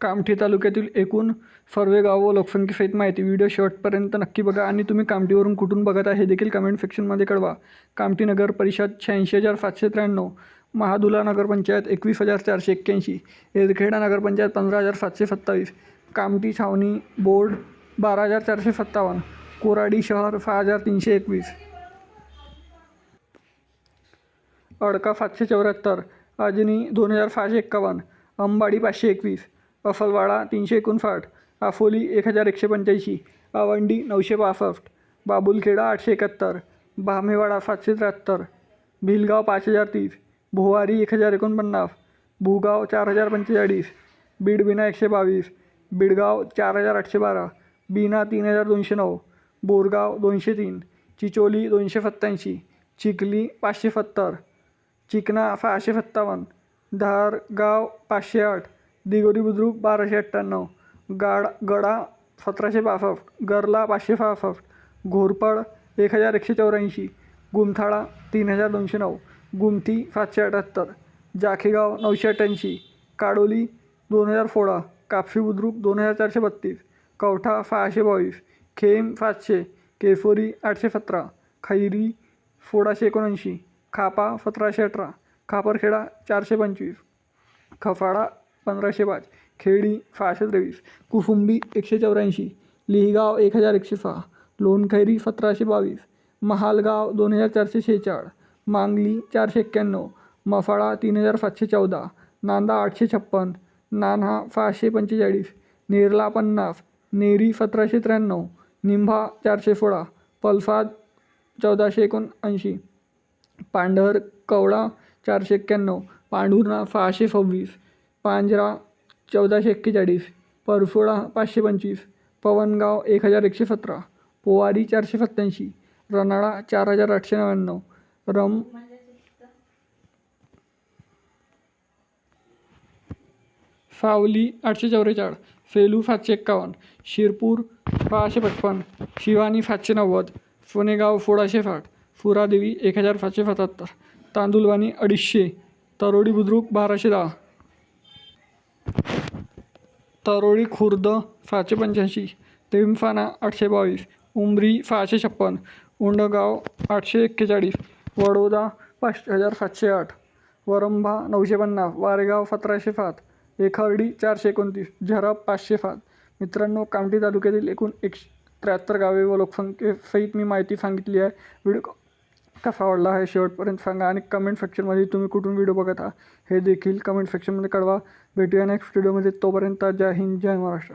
कामठी तालुक्यातील एकूण सर्वे गाव व लोकसंख्येसहित माहिती व्हिडिओ शेवटपर्यंत नक्की बघा आणि तुम्ही कामठीवरून कुठून बघत आहे देखील कमेंट सेक्शनमध्ये कळवा. कामठी नगर परिषद शहाऐंशी हजार सातशे त्र्याण्णव महादुला नगरपंचायत एकवीस हजार चारशे एक्क्याऐंशी एरखेडा नगरपंचायत पंधरा हजार सातशे सत्तावीस कामठी छावणी बोर्ड बारा हजार चारशे सत्तावन्न कोराडी शहर सहा हजार तीनशे एकवीस. अडका सातशे चौऱ्याहत्तर अजनी दोन हजार सहाशे एक्कावन्न अंबाडी पाचशे एकवीस अफलवाडा तीनशे एकोणसाठ आफोली एक हजार एकशे पंच्याऐंशी आवंडी नऊशे बासष्ट बाबुलखेडा आठशे एकाहत्तर बामेवाडा सातशे त्र्याहत्तर भिलगाव पाच हजार तीस भोवारी एक हजार एकोणपन्नास भूगाव चार हजार पंचेचाळीस बीडबिना एकशे बावीस बिडगाव चार हजार आठशे बारा बीना तीन हजार दोनशे नऊ बोरगाव दोनशे तीन चिचोली दोनशे सत्त्याऐंशी चिखली पाचशे सत्तर चिकना सहाशे सत्तावन्न धारगाव पाचशे आठ दिगोरी बुद्रुक बाराशे अठ्ठ्याण्णव. गाड गडा सतराशे बासष्ट. गरला पाचशे सहासष्ट. घोरपड एक हजार एकशे चौऱ्याऐंशी. गुमथाळा तीन हजार दोनशे नऊ. गुमती सातशे अठ्याहत्तर. जाखेगाव नऊशे अठ्ठ्याऐंशी. काडोली दोन हजार सोळा. कापशी बुद्रुक दोन हजार चारशे बत्तीस. कवठा सहाशे बावीस. खेम सातशे. केसोरी आठशे सतरा. खैरी सोळाशे एकोणऐंशी. खापा सतराशे अठरा. खापरखेडा चारशे पंचवीस. खफाडा पंधराशे पाच खेडी सहाशे तेवीस कुसुंबी एकशे चौऱ्याऐंशी लिहिगाव एक हजार एकशे सहा लोणखैरी सतराशे बावीस महालगाव दोन हजार चारशे शेहेचाळ मांगली चारशे एक्क्याण्णव मफाळा तीन हजार सातशे चौदा नांदा आठशे छप्पन नान्हा सहाशे पंचेचाळीस नेरला पन्नास. नेरी सतराशे त्र्याण्णव निंभा चारशे सोळा पलसाद चौदाशे एकोणऐंशी पांढर कवडा चारशे एक्क्याण्णव पांढुर्णा सहाशे सव्वीस पांजरा चौदाशे एक्केचाळीस परसोळा पाचशे पंचवीस पवनगाव एक हजार एकशे सतरा पोवारी चारशे सत्त्याऐंशी रनाळा चार हजार आठशे नव्याण्णव रम सावली आठशे चौवेचाळ सेलू सातशे एक्कावन्न शिरपूर सहाशे पचपन्न शिवानी सातशे नव्वद सोनेगाव सोळाशे साठ फुरादेवी एक हजार सातशे सत्याहत्तर तांदुलवाणी अडीचशे तरोडी बुद्रुक बाराशे दहा तरोळी खुर्द सहाशे पंच्याऐंशी तिमफाना आठशे बावीस उमरी सहाशे छप्पन उंडगाव आठशे एक्केचाळीस वडोदा पाच हजार सातशे आठ वरंभा नऊशे पन्नास वारेगाव सतराशे सात एखर्डी चारशे एकोणतीस झरप पाचशे सात. मित्रांनो कामठी तालुक्यातील एकूण एकशे त्र्याहत्तर गावे व लोकसंख्येसहित मी माहिती सांगितली आहे. व्हिडिओ कसा आवडला आहे शेवटपर्यंत सांगा आणि कमेंट सेक्शनमध्ये तुम्ही कुठून व्हिडिओ बघत आहात हे देखील कमेंट सेक्शनमध्ये कळवा. भेटूया नेक्स्ट व्हिडिओमध्ये तोपर्यंत जय हिंद जय महाराष्ट्र.